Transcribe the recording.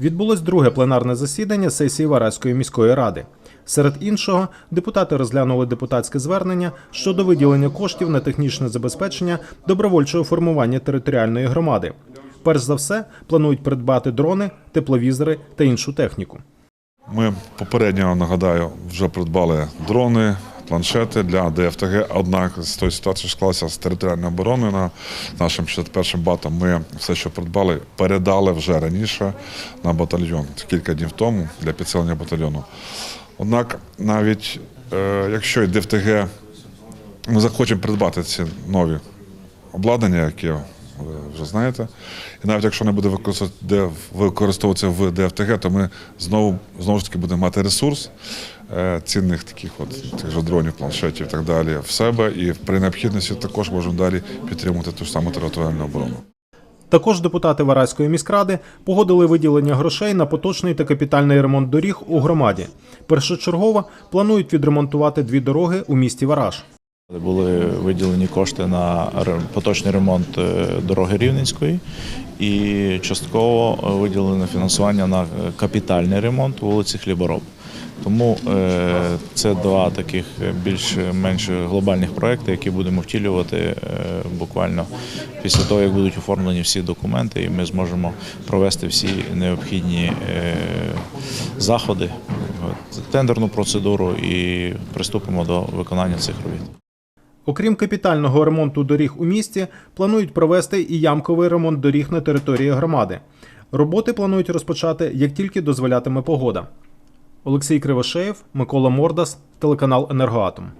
Відбулось друге пленарне засідання сесії Вараської міської ради. Серед іншого, депутати розглянули депутатське звернення щодо виділення коштів на технічне забезпечення добровольчого формування територіальної громади. Перш за все, планують придбати дрони, тепловізори та іншу техніку. Ми попередньо нагадаю вже придбали дрони, планшети для ДФТГ. Однак з тої ситуації склалася з територіальною обороною на нашим 61-м батом. Ми все, що придбали, передали вже раніше на батальйон кілька днів тому для підсилення батальйону. Однак, навіть е, якщо і ДФТГ ми захочемо придбати ці нові обладнання, ви вже знаєте. І навіть якщо не буде використовуватися- в ДФТГ, то ми знову знову ж таки будемо мати ресурс е, цінних таких от тих же дронів, планшетів і так далі в себе. І при необхідності також можемо далі підтримувати ту ж саму територіальну оборону. Також депутати Вараської міськради погодили виділення грошей на поточний та капітальний ремонт доріг у громаді. Першочергово планують відремонтувати дві дороги у місті Вараж. Були виділені кошти на поточний ремонт е, дороги Рівненської і частково е, виділено фінансування на е, капітальний ремонт вулиці Хлібороб. Тому це два таких більш-менш глобальних проекти, які будемо втілювати буквально після того, як будуть оформлені всі документи, і ми зможемо провести всі необхідні заходи, тендерну процедуру і приступимо до виконання цих робіт. Окрім капітального ремонту доріг у місті, планують провести і ямковий ремонт доріг на території громади. Роботи планують розпочати, як тільки дозволятиме погода. Олексій Кривошеєв, Микола Мордас, телеканал Енергоатом.